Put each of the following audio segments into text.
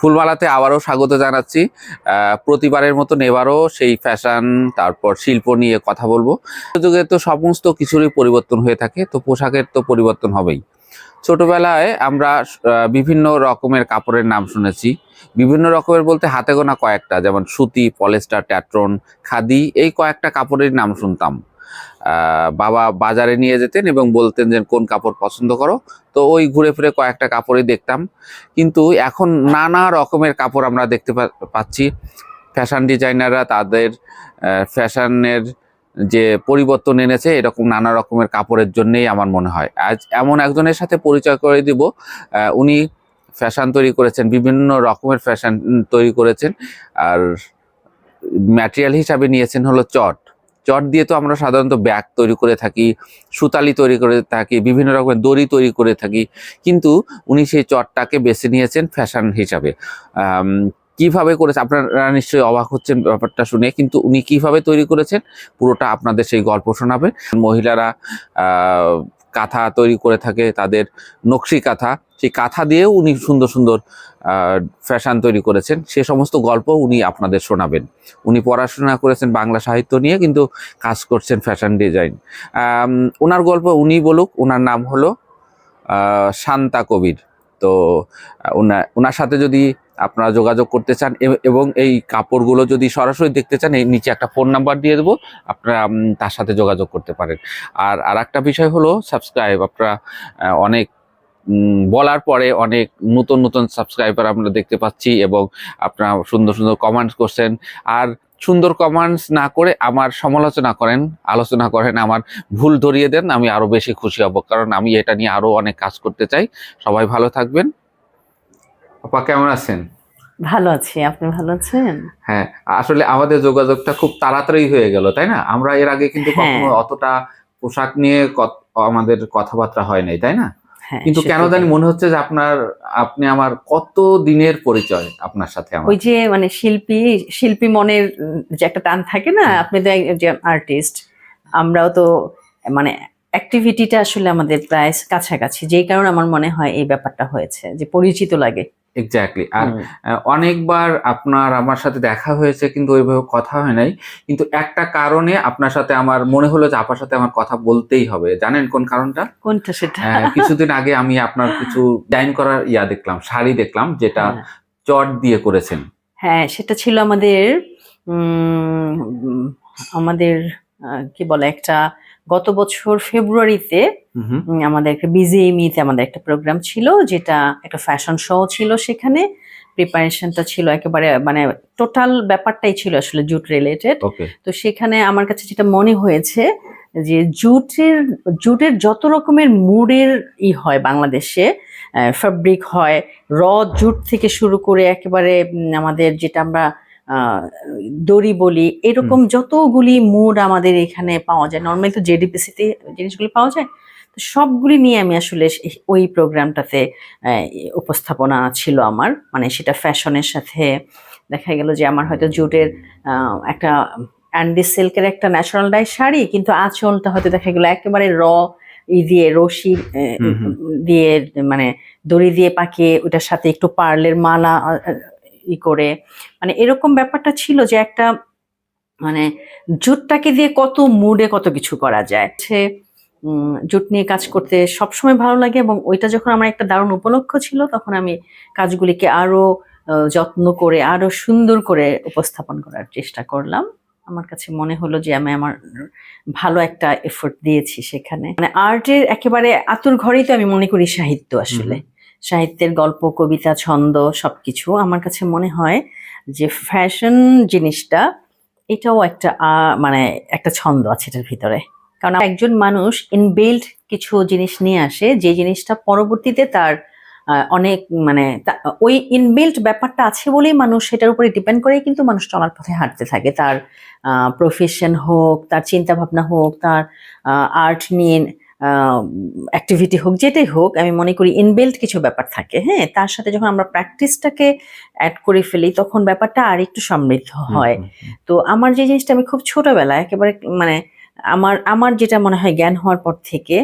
ফুলমালাতে আবারও স্বাগত জানাচ্ছি। প্রতিবারের মতন এবারও সেই ফ্যাশন, তারপর শিল্প নিয়ে কথা বলব। যুগে তো সমস্ত কিছুরই পরিবর্তন হয়ে থাকে, তো পোশাকের তো পরিবর্তন হবেই। ছোটবেলায় আমরা বিভিন্ন রকমের কাপড়ের নাম শুনেছি। বিভিন্ন রকমের বলতে হাতে গোনা কয়েকটা, যেমন সুতি পলেস্টার ট্যাট্রন, খাদি, এই কয়েকটা কাপড়ের নাম শুনতাম। বাবা বাজারে নিয়ে যেতেন এবং বলতেন যে, কোন কাপড় পছন্দ করো? তো ওই ঘুরে ফিরে কয়েকটা কাপড়ই দেখতাম। কিন্তু এখন নানা রকমের কাপড় আমরা দেখতে পাচ্ছি। ফ্যাশন ডিজাইনাররা তাদের ফ্যাশনের যে পরিবর্তন এনেছে, এরকম নানা রকমের কাপড়ের জন্যেই আমার মনে হয়। আজ এমন একজনের সাথে পরিচয় করে দিব উনি ফ্যাশন তৈরি করেছেন, বিভিন্ন রকমের ফ্যাশন তৈরি করেছেন। আর ম্যাটেরিয়াল হিসাবে নিয়েছেন হলো চট। চট দিয়ে তো আমরা সাধারণত ব্যাগ তৈরি করে থাকি, সুতালি তৈরি করে থাকি, বিভিন্ন রকমের দড়ি তৈরি করে থাকি। কিন্তু উনি সেই চটটাকে বেছে নিয়েছেন ফ্যাশন হিসাবে। কীভাবে করেছে, আপনারা নিশ্চয়ই অবাক হচ্ছেন ব্যাপারটা শুনে, কিন্তু উনি কীভাবে তৈরি করেছেন, পুরোটা আপনাদের সেই গল্প শোনাবে। মহিলারা কাঁথা তৈরি করে থাকে তাদের নকশি কাঁথা। সেই কাঁথা দিয়েও উনি সুন্দর সুন্দর ফ্যাশন তৈরি করেছেন। সে সমস্ত গল্প উনি আপনাদের শোনাবেন। উনি পড়াশোনা করেছেন বাংলা সাহিত্য নিয়ে কিন্তু কাজ করছেন ফ্যাশন ডিজাইন ওনার গল্প উনি বলুক ওনার নাম হলো শান্তা কবির। তো আহ, ওনা- ওনার সাথে যদি আপনারা যোগাযোগ করতে চান এবং এই কাপড়গুলো যদি সরাসরি দেখতে চান, এই নিচে একটা ফোন নাম্বার দিয়ে দেবো, আপনারা তার সাথে যোগাযোগ করতে পারেন। আর আর একটা বিষয় হলো সাবস্ক্রাইব আপনারা অনেক বলার পরে অনেক নতুন নতুন সাবস্ক্রাইবার আমরা দেখতে পাচ্ছি এবং আপনারা সুন্দর সুন্দর কমেন্টস করছেন। আর সুন্দর কমেন্টস না করে আমার সমালোচনা করেন, আলোচনা করেন, আমার ভুল ধরিয়ে দেন, আমি আরও বেশি খুশি হব। কারণ আমি এটা নিয়ে আরও অনেক কাজ করতে চাই। সবাই ভালো থাকবেন। আপা কেমন আছেন? ভালো আছি। আপনি ভালো আছেন? হ্যাঁ আসলে আমাদের যোগাযোগটা খুব তাড়াতাড়ি হয়ে গেল তাই না? আমরা এর আগে কিন্তু হ্যাঁ। কখনো অতটা পোশাক নিয়ে আমাদের কথাবার্তা হয় নাই তাই না? হ্যাঁ কিন্তু কেন জানি মনে হচ্ছে যে আপনার আপনি আমার কত দিনের পরিচয় আপনার সাথে আমার? ওই যে মানে শিল্পী শিল্পী মনের যে একটা টান থাকে না আপনি তো একজন আর্টিস্ট আমরাও তো মানে অ্যাক্টিভিটিটা আসলে আমাদের প্রায় কাছাকাছি। যেই কারণে আমার মনে হয় এই ব্যাপারটা হয়েছে যে পরিচিত লাগে। এক্স্যাক্টলি আর অনেকবার আপনার আমার সাথে দেখা হয়েছে কিন্তু ওইভাবে কথা হয় নাই। কিন্তু একটা কারণে আপনার সাথে আমার মনে হলো যে আপনার সাথে আমার কথা বলতেই হবে। জানেন কোন কারণটা? কোনটা সেটা? কিছুদিন আগে আমি আপনার কিছু ডিজাইন করার ইয়া দেখলাম শাড়ি দেখলাম যেটা হ্যাঁ। চট দিয়ে করেছেন। হ্যাঁ সেটা ছিল আমাদের আমাদের কি বলে একটা গত বছর ফেব্রুয়ারিতে আমাদের একটা বিজিএমিতে আমাদের একটা প্রোগ্রাম ছিল যেটা একটা ফ্যাশন শো ছিল সেখানে। প্রিপারেশনটা ছিল একেবারে মানে টোটাল ব্যাপারটাই ছিল আসলে জুট রিলেটেড। তো সেখানে আমার কাছে যেটা মনে হয়েছে যে জুটের জুটের যত রকমের মুডের ই হয় বাংলাদেশে ফ্যাব্রিক হয় র জুট থেকে শুরু করে একেবারে আমাদের যেটা আমরা দড়ি বলি এরকম যতগুলি মুড আমাদের এখানে পাওয়া যায় নর্মালি তো জেডিপিসিতে জিনিসগুলি পাওয়া যায় তো সবগুলি নিয়ে আমি আসলে ওই প্রোগ্রামটাতে উপস্থাপনা ছিল আমার মানে সেটা ফ্যাশনের সাথে দেখা গেল যে আমার হয়তো জুটের একটা অ্যান্ডি সিল্কের একটা ন্যাচারাল ডাই শাড়ি কিন্তু আঁচলটা হয়তো দেখা গেলো একেবারে র ই দিয়ে রশি। দিয়ে মানে দড়ি দিয়ে পাকিয়ে ওটার সাথে একটু পার্লের মালা করে। মানে এরকম ব্যাপারটা ছিল যে একটা মানে জুটটাকে দিয়ে কত মুডে কত কিছু করা যায়। সে জুট নিয়ে কাজ করতে সবসময় ভালো লাগে এবং ওইটা যখন আমার একটা দারুণ উপলক্ষ ছিল, তখন আমি কাজগুলিকে আরও যত্ন করে, আরও সুন্দর করে উপস্থাপন করার চেষ্টা করলাম। আমার কাছে মনে হলো যে আমি আমার ভালো একটা এফোর্ট দিয়েছি সেখানে। মানে আর্টের একেবারে আতুর ঘরেই তো আমি মনে করি সাহিত্য আসলে। সাহিত্যের গল্প, কবিতা, ছন্দ সব কিছু আমার কাছে মনে হয় যে ফ্যাশন জিনিসটা এটাও একটা মানে একটা ছন্দ আছে এটার ভিতরে। কারণ একজন মানুষ ইনবিল্ড কিছু জিনিস নিয়ে আসে, যে জিনিসটা পরবর্তীতে তার অনেক মানে ওই ইনবিল্ট ব্যাপারটা আছে বলেই মানুষ সেটার উপরে ডিপেন্ড করে কিন্তু মানুষ চলার পথে হাঁটতে থাকে। তার প্রফেশন হোক, তার চিন্তা ভাবনা হোক, তার আর্ট নিয়ে অ্যাক্টিভিটি হোক যেটাই হোক আমি মনে করি ইনবিল্ট কিছু ব্যাপার থাকে হ্যাঁ? তার সাথে যখন আমরা প্র্যাকটিসটাকে অ্যাড করে ফেলি তখন ব্যাপারটা আর একটু সমৃদ্ধ হয়। তো আমার যে জিনিসটা আমি খুব ছোটবেলায় একেবারে মানে আমার আমার যেটা মনে হয় জ্ঞান হওয়ার পর থেকে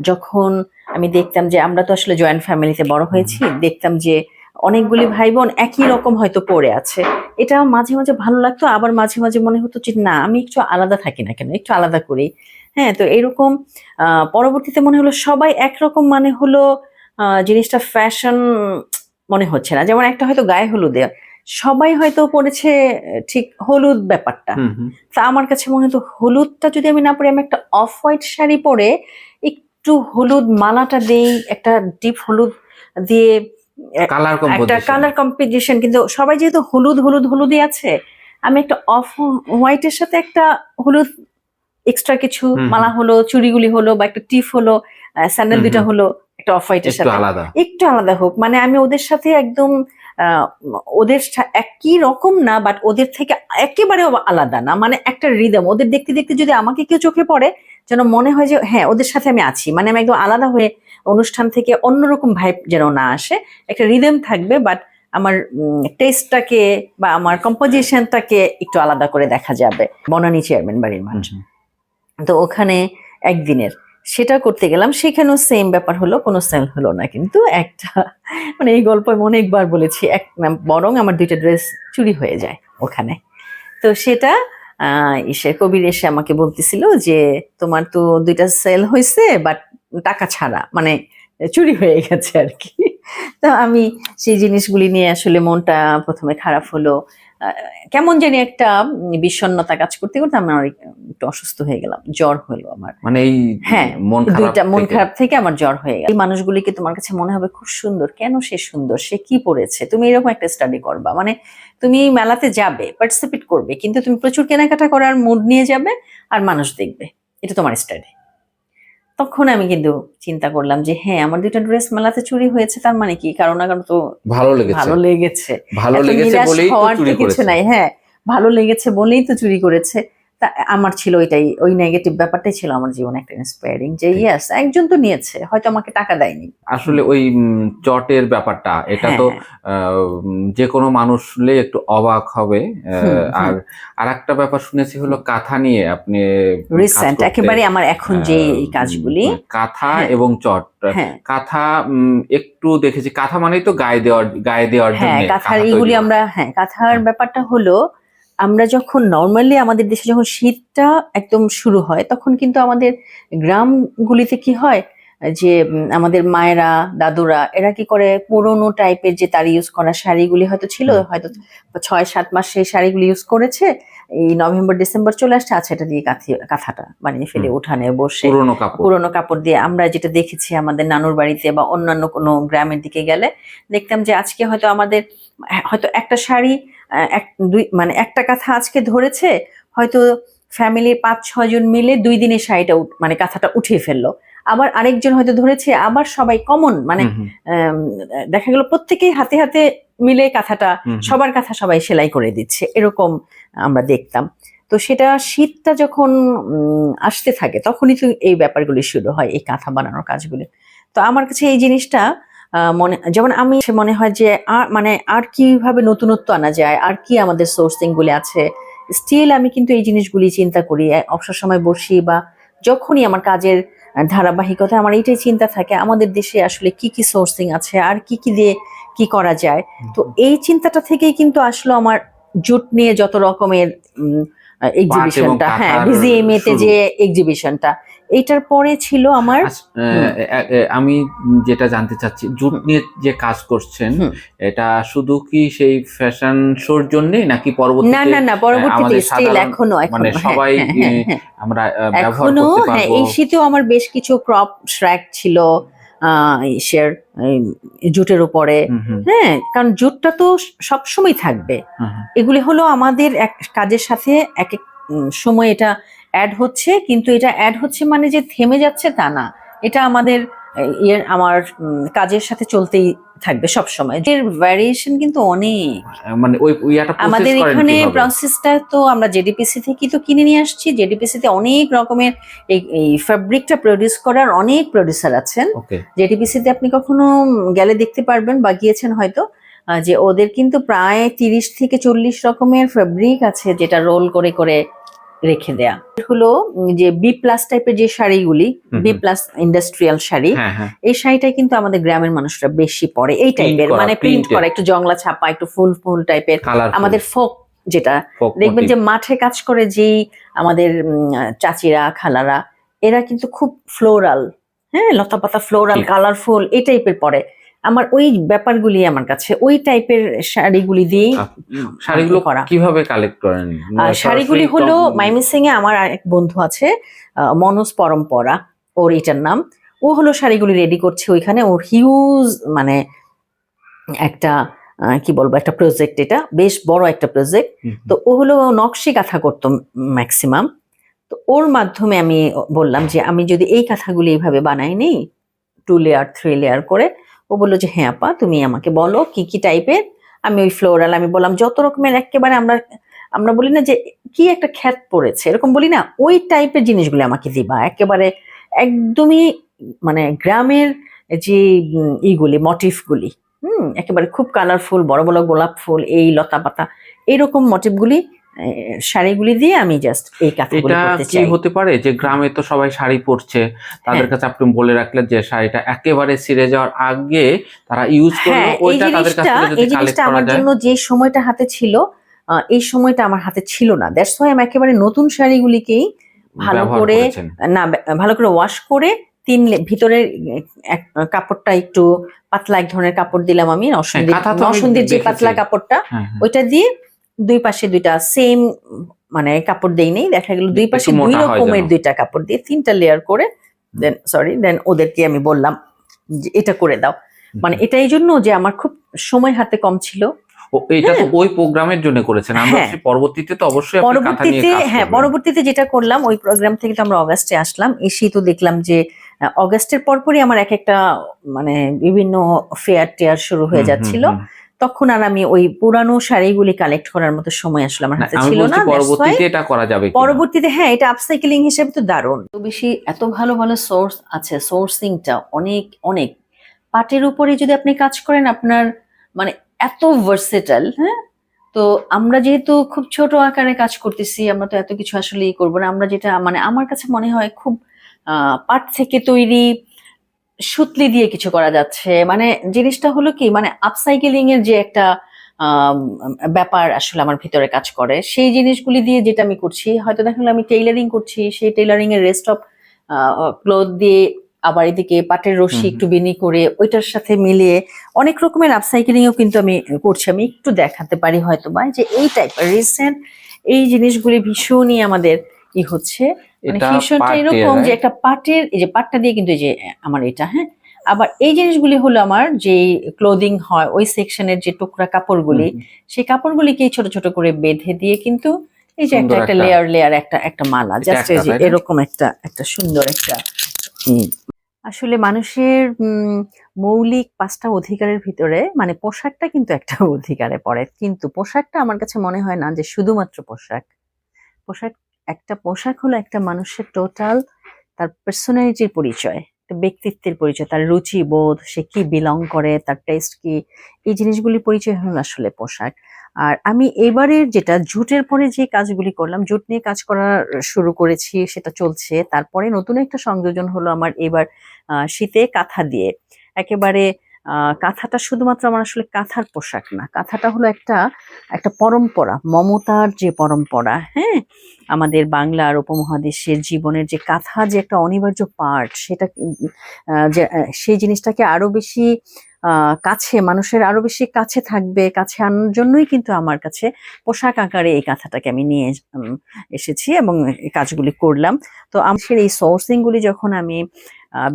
যখন আমি দেখতাম যে আমরা তো আসলে জয়েন্ট ফ্যামিলিতে বড় হয়েছি দেখতাম যে অনেকগুলি ভাই বোন একই রকম হয়তো পড়ে আছে। এটা মাঝে মাঝে ভালো লাগতো আবার মাঝে মাঝে মনে হতো যে না আমি একটু আলাদা থাকি না কেন? একটু আলাদা করি। হ্যাঁ তো এরকম আহ, পরবর্তীতে মনে হলো সবাই একরকম মানে হলো জিনিসটা ফ্যাশন মনে হচ্ছে না। যেমন একটা হয়তো গায়ে হলুদে সবাই হয়তো পড়েছে ঠিক হলুদ ব্যাপারটা। তা আমার কাছে মনে হতো হলুদটা যদি আমি না পরে আমি একটা অফ হোয়াইট শাড়ি পরে একটু হলুদ মালাটা দেই একটা ডিপ হলুদ দিয়ে কালার একটা কালার কম্পিটিশন কিন্তু সবাই যেহেতু হলুদ হলুদ হলুদই আছে আমি একটা অফ হোয়াইটের সাথে একটা হলুদ এক্সট্রা কিছু। মালা হলো চুড়িগুলি হলো বা একটা টিপ হলো স্যান্ডেল হুম। হলো একটা অফ হোয়াইটের সাথে। আলাদা। একটু আলাদা হোক। মানে আমি ওদের সাথে একদম ওদের একই রকম না বাট ওদের থেকে একেবারে আলাদা না। মানে একটা রিদম ওদের দেখতে দেখতে যদি আমাকে কেউ চোখে পড়ে যেন মনে হয় যে হ্যাঁ ওদের সাথে আমি আছি। মানে আমি একদম আলাদা হয়ে অনুষ্ঠান থেকে অন্যরকম ভাইব যেন না আসে। একটা রিদম থাকবে বাট আমার টেস্টটাকে বা আমার কম্পোজিশনটাকে একটু আলাদা করে দেখা যাবে। বনানী চেয়ারম্যান বাড়ির হুম। তো ওখানে একদিনের। সেটা করতে গেলাম, সেখানেও সেম ব্যাপার হলো, কোনো সেল হলো না। কিন্তু একটা মানে এই গল্প আমি অনেকবার বলেছি, এক, বরং আমার দুইটা ড্রেস চুরি হয়ে যায় ওখানে। তো সেটা ইসে কবির এসে আমাকে বলতেছিল যে, তোমার তো দুইটা সেল হয়েছে বাট টাকা ছাড়া মানে চুরি হয়ে গেছে আর কি। তো আমি সেই জিনিসগুলি নিয়ে আসলে মনটা প্রথমে খারাপ হলো। কেমন জানি একটা বিষণ্ণতা কাজ করতে করতে আমি অনেক একটু অসুস্থ হয়ে গেলাম জ্বর হলো আমার। মানে এই হ্যাঁ, মন খারাপ দুইটা মন। খারাপ থেকে আমার জ্বর হয়ে গেল। এই মানুষগুলিকে তোমার কাছে মনে হবে খুব সুন্দর কেন সে সুন্দর? সে কি পড়েছে? তুমি এরকম একটা স্টাডি করবা। মানে তুমি মেলাতে যাবে পার্টিসিপেট করবে কিন্তু তুমি প্রচুর কেনাকাটা করার মুড নিয়ে যাবে আর মানুষ দেখবে। এটা তোমার স্টাডি তখন আমি কিন্তু চিন্তা করলাম যে হ্যাঁ আমার দুইটা ড্রেস মেলাতে চুরি হয়েছে তার মানে কি? কারণ না কারণ তো ভালো লেগেছে। ভালো লেগেছে। ভালো লেগেছে বলেই তো চুরি কিছু করেছে। নাই হ্যাঁ ভালো লেগেছে বলেই তো চুরি করেছে। তা আমার ছিল ওইটাই ওই নেগেটিভ ব্যাপারটাই ছিল আমার জীবনে একটা ইন্সপায়ারিং যে। ইয়েস একজন তো নিয়েছে হয়তো আমাকে টাকা দেয়নি। আসলে ওই চটের ব্যাপারটা এটা তো হ্যাঁ, উম, যে কোনো মানুষ হলে একটু অবাক হবে। আর আর একটা ব্যাপার শুনেছি হলো কাঁথা নিয়ে আপনি রিসেন্ট একেবারে আমার এখন যে এই কাজগুলি। কাঁথা হ্যাঁ। এবং চট। হ্যাঁ। কাঁথা উম, একটু দেখেছি কাঁথা মানেই তো গায়ে দেওয়ার গায়ে দেওয়ার জন্য হ্যাঁ কাঁথার এইগুলি আমরা হ্যাঁ কাঁথার ব্যাপারটা হলো আমরা যখন নর্মালি আমাদের দেশে যখন শীতটা একদম শুরু হয় তখন কিন্তু আমাদের গ্রামগুলিতে কি হয় যে আমাদের মায়েরা দাদুরা এরা কি করে পুরোনো টাইপের যে তার ইউজ করা শাড়িগুলি হয়তো ছিল হয়তো ছয় সাত মাস সেই শাড়িগুলি ইউজ করেছে এই নভেম্বর ডিসেম্বর চলে আসছে আচ্ছা এটা দিয়ে কাঁথি কাঁথাটা বানিয়ে ফেলে উঠানে বসে। পুরোনো কাপড়। পুরোনো কাপড় দিয়ে আমরা যেটা দেখেছি আমাদের নানুর বাড়িতে বা অন্যান্য কোনো গ্রামের দিকে গেলে দেখতাম যে আজকে হয়তো আমাদের হয়তো একটা শাড়ি এক দুই মানে একটা কাঁথা আজকে ধরেছে হয়তো ফ্যামিলির পাঁচ ছয় জন মিলে দুই দিনে শাড়িটা মানে কাঁথাটা উঠিয়ে ফেলল। আবার আরেকজন হয়তো ধরেছে আবার সবাই কমন মানে দেখা গেল প্রত্যেকেই হাতে হাতে মিলে কাঁথাটা। সবার কাঁথা সবাই সেলাই করে দিচ্ছে এরকম আমরা দেখতাম। তো সেটা শীতটা যখন উম, আসতে থাকে তখনই তো এই ব্যাপারগুলি শুরু হয় এই কাঁথা বানানোর কাজগুলি। তো আমার কাছে এই জিনিসটা মনে যেমন আমি সে মনে হয় যে আর মানে আর কীভাবে নতুনত্ব আনা যায় আর কি আমাদের সোর্সিং গুলি আছে স্টিল আমি কিন্তু এই জিনিসগুলি চিন্তা করি। অবসর সময় বসি বা যখনই আমার কাজের ধারাবাহিকতা আমার এইটাই চিন্তা থাকে আমাদের দেশে আসলে কি কি সোর্সিং আছে আর কি কি দিয়ে কি করা যায়। তো এই চিন্তাটা থেকেই কিন্তু আসলো আমার জুট নিয়ে যত রকমের এক্সিবিশনটা হ্যাঁ কাঁথার বিজিএমএ তে যে এক্সিবিশনটা এইটার পরে ছিল আমার আচ্ছা, আমি যেটা জানতে চাচ্ছি জুট নিয়ে যে কাজ করছেন এটা শুধু কি সেই ফ্যাশন শোর জন্যই নাকি না পরবর্তীতে না না পরবর্তীতে আমাদের স্টিল এখনও এখনও মানে হ্যাঁ, সবাই হ্যাঁ, হ্যাঁ। আমরা ব্যবহার করতে হ্যাঁ পারব। এই শীতেও আমার বেশ কিছু ক্রপ শ্র্যাক ছিল ইসের জুটের উপরে। হ্যাঁ কারণ জুটটা তো সবসময় থাকবে। এগুলি হলো আমাদের এক কাজের সাথে এক এক সময় এটা অ্যাড হচ্ছে কিন্তু এটা অ্যাড হচ্ছে মানে যে থেমে যাচ্ছে তা না। এটা আমাদের আহ, আমার কাজের সাথে চলতেই থাকবে সব সময় এর ভ্যারিয়েশন কিন্তু অনেক। মানে ওই একটা আমাদের এখানে? প্রসেসটা তো আমরা জেডিপিসি থেকে তো কিনে নিয়ে আসছি। জেডিপিসি তে অনেক রকমের এই ফ্যাব্রিকটা প্রডিউস করার অনেক প্রোডিউসার আছেন। জেডিপিসি তে আপনি কখনো গেলে দেখতে পারবেন বা গিয়েছেন হয়তো যে ওদের কিন্তু প্রায় তিরিশ থেকে চল্লিশ রকমের ফেব্রিক আছে যেটা রোল করে করে রেখে দেয়া। হলো যে বি প্লাস টাইপের যে শাড়িগুলি বি প্লাস ইন্ডাস্ট্রিয়াল শাড়ি হ্যাঁ হ্যাঁ। এই শাড়িটাই কিন্তু আমাদের গ্রামের মানুষরা বেশি পরে। এই টাইপের মানে প্রিন্ট। করা একটু জংলা ছাপা একটু ফুল ফুল টাইপের আমাদের ফোক যেটা দেখবেন যে মাঠে কাজ করে যেই আমাদের চাচিরা খালারা এরা কিন্তু খুব ফ্লোরাল হ্যাঁ লতা পাতা ফ্লোরাল কালারফুল এই টাইপের পরে। আমার ওই ব্যাপারগুলি আমার কাছে ওই টাইপের শাড়িগুলি দিয়েই শাড়িগুলো করা। কীভাবে কালেক্ট করেন আর শাড়িগুলি হলো মাইমিসিং এ আমার এক বন্ধু আছে মনোজ পরম্পরা ওর এটার নাম ও হলো শাড়িগুলি রেডি করছে ওইখানে ওর হিউজ মানে একটা কি বলব একটা প্রজেক্ট এটা বেশ বড় একটা প্রজেক্ট। তো ও হলো নকশি কাঁথা করতো ম্যাক্সিমাম তো ওর মাধ্যমে আমি বললাম যে আমি যদি এই কাঁথাগুলি এইভাবে বানাই নিই টু লেয়ার থ্রি লেয়ার করে ও বলল যে হ্যাঁ আপা, তুমি আমাকে বলো কি কি টাইপের আমি ওই ফ্লোরাল আমি বললাম, যত রকমের একেবারে আমরা আমরা বলি না যে, কি একটা খ্যাত পড়েছে, এরকম বলি না, ওই টাইপের জিনিসগুলো আমাকে দিবা। একেবারে একদমই মানে গ্রামের যে ইগুলি মটিফগুলি হুম একেবারে খুব কালারফুল বড় বড় গোলাপ ফুল, এই লতা পাতা এইরকম মোটিভগুলি শাড়িগুলি দিয়ে আমি জাস্ট এই কাঁথাগুলি এটা করতে চাই। হতে পারে যে গ্রামে তো সবাই শাড়ি পরছে? তাদের হ্যাঁ। কাছে আপনি বলে রাখলেন যে শাড়িটা একেবারে ছিঁড়ে যাওয়ার আগে তারা ইউজ করল হ্যাঁ ওইটা তাদের কাছ যদি কালেক্ট করা আমার জন্য যে সময়টা হাতে ছিল এই সময়টা আমার হাতে ছিল না। দ্যাটস ওয়াই আমি একেবারে নতুন শাড়িগুলিকেই ভালো করে না ভালো করে ওয়াশ করে তিন ভিতরের কাপড়টা একটু পাতলা এক ধরনের কাপড় দিলাম আমি নসন্দির যে পাতলা কাপড়টা হ্যাঁ, হ্যাঁ। ওইটা দিয়ে দুই পাশে দুইটা সেম মানে কাপড় দেই নেই দেখা গেল দুই পাশে দুই রকমের দুইটা কাপড় দিয়ে তিনটা লেয়ার করে দেন সরি দেন ওদেরকে আমি বললাম যে এটা করে দাও। মানে এটা এই জন্য যে আমার খুব সময় হাতে কম ছিল। এটা তো ওই প্রোগ্রামের জন্য করেছেন। আমরা হ্যাঁ। পরবর্তীতে তো অবশ্যই পরবর্তীতে হ্যাঁ পরবর্তীতে যেটা করলাম ওই প্রোগ্রাম থেকে তো আমরা অগাস্টে আসলাম। এসেই তো দেখলাম যে অগাস্টের পরপরই আমার এক একটা মানে বিভিন্ন ফেয়ার টেয়ার শুরু হয়ে যাচ্ছিল। তখন আর আমি ওই পুরানো শাড়িগুলি কালেক্ট করার মতো সময় আসলে আমার হাতে ছিল না পরবর্তীতে এটা করা যাবে পরবর্তীতে হ্যাঁ এটা আপসাইকেলিং হিসেবে তো দারুণ। তো বেশি এত ভালো ভালো সোর্স আছে সোর্সিংটা অনেক অনেক। পাটের উপরে যদি আপনি কাজ করেন আপনার মানে এত ভার্সেটাল হ্যাঁ? তো আমরা যেহেতু খুব ছোট আকারে কাজ করতেছি আমরা তো এত কিছু আসলে ই করব না। আমরা যেটা মানে আমার কাছে মনে হয় খুব আহ, পাট থেকে তৈরি সুতলি দিয়ে কিছু করা যাচ্ছে। মানে জিনিসটা হলো কি মানে আপসাইকেলিং এর যে একটা ব্যাপার আসলে আমার ভিতরে কাজ করে সেই জিনিসগুলি দিয়ে যেটা আমি করছি হয়তো দেখা গেলো আমি টেইলারিং করছি সেই টেইলারিং এর রেস্ট অফ ক্লোথ দিয়ে আবার এদিকে পাটের রশি একটু বিনি করে ওইটার সাথে মিলিয়ে অনেক রকমের আপসাইকেলিংও কিন্তু আমি করছি। আমি একটু দেখাতে পারি হয়তো বা যে এই টাইপের রিসেন্ট এই জিনিসগুলি ভীষণই আমাদের ই হচ্ছে। এটা ফিউশনটা এরকম যে একটা পাটের এই যে পাটটা দিয়ে কিন্তু এই যে আমার এটা হ্যাঁ? আবার এই জিনিসগুলি হলো আমার যে ক্লোদিং হয় ওই সেকশনের যে টুকরা কাপড়গুলি সেই কাপড়গুলিকে ছোট ছোট করে বেঁধে দিয়ে কিন্তু এই যে একটা একটা লেয়ার লেয়ার একটা একটা মালা জাস্ট একটা, যে এরকম একটা একটা সুন্দর একটা। আসলে মানুষের উম, মৌলিক পাঁচটা অধিকারের ভিতরে মানে পোশাকটা কিন্তু একটা অধিকারে পড়ে। কিন্তু পোশাকটা আমার কাছে মনে হয় না যে শুধুমাত্র পোশাক। পোশাক একটা পোশাক হলো একটা মানুষের টোটাল তার পার্সোনালিটির পরিচয় ব্যক্তিত্বের পরিচয়, তার রুচি বোধ সে কি বিলং করে, তার টেস্ট কি, এই জিনিসগুলি পরিচয় হলো আসলে পোশাক। আর আমি এবারের যেটা, জুটের পরে যে কাজগুলি করলাম, জুট নিয়ে কাজ করা শুরু করেছি, সেটা চলছে। তারপরে নতুন একটা সংযোজন হলো আমার এবার শীতে কাঁথা দিয়ে। একেবারে কাঁথাটা শুধুমাত্র আমার আসলে কাঁথার পোশাক না, কাঁথাটা হলো একটা একটা পরম্পরা, মমতার যে পরম্পরা হ্যাঁ? আমাদের বাংলার উপমহাদেশের জীবনের যে কাঁথা যে একটা অনিবার্য পার্ট সেটা যে সেই জিনিসটাকে আরও বেশি কাছে, মানুষের আরও বেশি কাছে থাকবে, কাছে আনার জন্যই কিন্তু আমার কাছে পোশাক আকারে এই কাঁথাটাকে আমি নিয়ে এসেছি এবং কাজগুলি করলাম। তো আমার এই সোর্সিং গুলি যখন আমি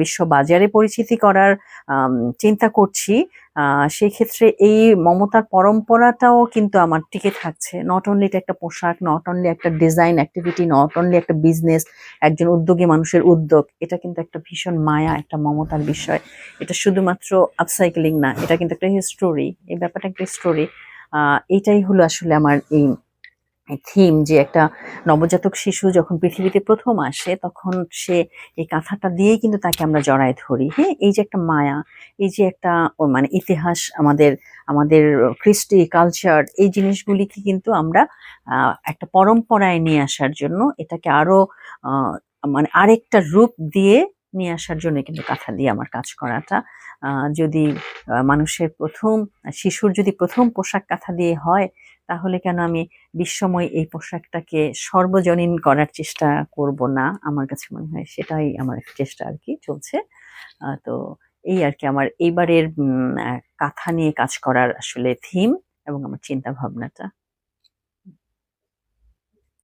বিশ্ব বাজারে পরিচিতি করার চিন্তা করছি। সেই ক্ষেত্রে এই মমতার পরম্পরাটাও কিন্তু আমার টিকে থাকছে। নট অনলি এটা একটা পোশাক নট অনলি একটা ডিজাইন অ্যাক্টিভিটি নট অনলি একটা বিজনেস একজন উদ্যোগী মানুষের উদ্যোগ, এটা কিন্তু একটা ভীষণ মায়া, একটা মমতার বিষয়। এটা শুধুমাত্র আপসাইকেলিং না, এটা কিন্তু একটা হিস্টোরি এই ব্যাপারটা একটা স্টোরি এটাই হলো আসলে আমার এই থিম যে একটা নবজাতক শিশু যখন পৃথিবীতে প্রথম আসে, তখন সে এই কাঁথাটা দিয়েই কিন্তু তাকে আমরা জড়ায় ধরি। হ্যাঁ এই যে একটা মায়া, এই যে একটা মানে ইতিহাস আমাদের আমাদের কৃষ্টি কালচার এই জিনিসগুলিকে কিন্তু আমরা একটা পরম্পরায় নিয়ে আসার জন্য এটাকে আরও মানে আরেকটা রূপ দিয়ে নিয়ে আসার জন্য কিন্তু কাঁথা দিয়ে আমার কাজ করাটা যদি মানুষের প্রথম, শিশুর যদি প্রথম পোশাক কাঁথা দিয়ে হয় তাহলে কেন আমি বিশ্বময় এই পোশাকটাকে সর্বজনীন করার চেষ্টা করব না? আমার কাছে মনে হয় সেটাই আমার চেষ্টা আর কি চলছে। তো এই আর কি আমার এইবারের কাথা নিয়ে কাজ করার আসলে থিম এবং আমার চিন্তা ভাবনাটা